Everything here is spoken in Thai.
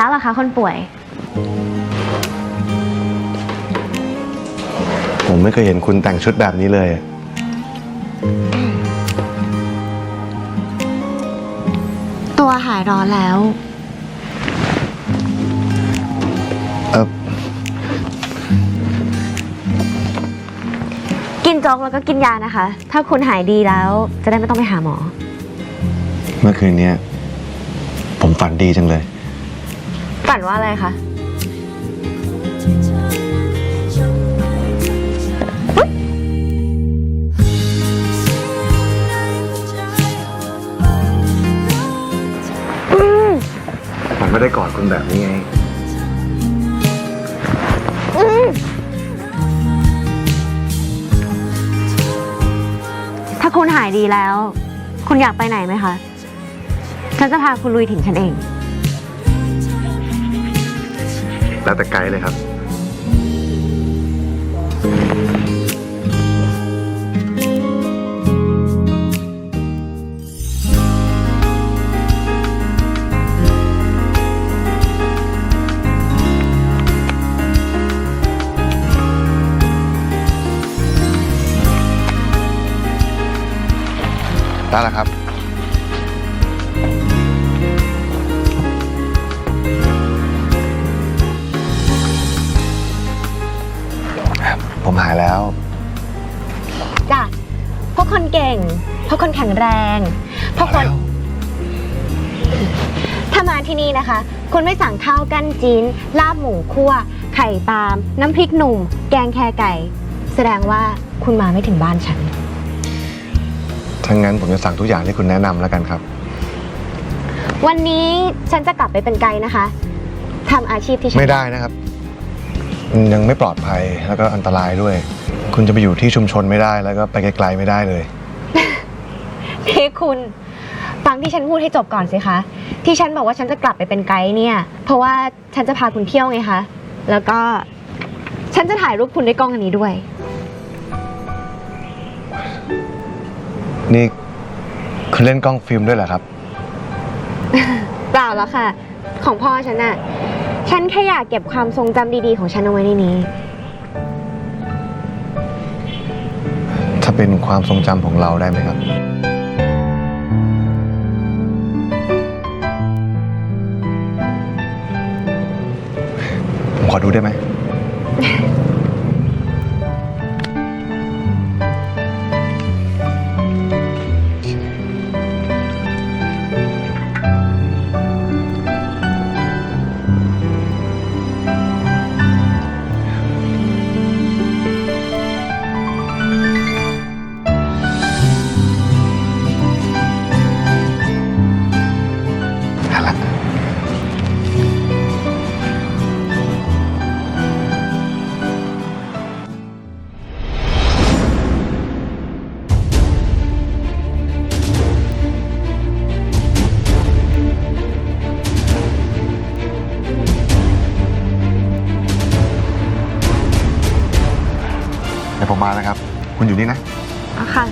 แล้วเหรอคะคนป่วย ผมไม่เคยเห็นคุณแต่งชุดแบบนี้เลย ตัวหายร้อนแล้ว เออกินโจ๊กแล้วก็กินยานะคะ ถ้าคุณหายดีแล้ว จะได้ไม่ต้องไปหาหมอ เมื่อคืนเนี้ยผมฝันดีจังเลย ฝันว่าอะไรคะผมไม่ได้กอดคุณแบบนี้ไงถ้าคุณหายดีแล้ว คุณอยากไปไหนไหมคะ ฉันจะพาคุณลุยถิ่นฉันเอง แล้วแต่ไกด์เลยครับได้แล้วครับ ผมหายแล้ว จ้ะเพราะคนเก่ง เพราะคนแข็งแรง เพราะคน ถ้ามาที่นี่นะคะ คุณไม่สั่งข้าวกั้นจีน ลาบหมูคั่ว ไข่ปาล์มน้ำพริกหนุ่ม แกงแคไก่ แสดงว่าคุณมาไม่ถึงบ้านฉันถ้างั้นผมจะสั่งทุกอย่างที่คุณแนะนำแล้วกันครับ วันนี้ฉันจะกลับไปเป็นไกด์นะคะทำอาชีพที่ฉันไม่ได้นะครับมัน ยังไม่ปลอดภัยแล้วก็อันตรายด้วย คุณจะไปอยู่ที่ชุมชนไม่ได้แล้วก็ไปไกลๆไม่ได้เลย นี่คุณฟังที่ฉันพูดให้จบก่อนสิคะ ที่ฉันบอกว่าฉันจะกลับไปเป็นไกด์เนี่ย เพราะว่าฉันจะพาคุณเที่ยวไงคะ แล้วก็ฉันจะถ่ายรูปคุณด้วยกล้องอันนี้ด้วย นี่คุณเล่นกล้องฟิล์มด้วยเหรอครับ เปล่าแล้วค่ะ ของพ่อฉันน่ะ ฉันแค่อยากเก็บความทรงจำดีๆ ของฉันเอาไว้ในนี้ ถ้าเป็นความทรงจำของเราได้ไหมครับ ผมขอดูได้ไหม เดี๋ยวผมมานะครับ คุณอยู่นี่นะค่ะ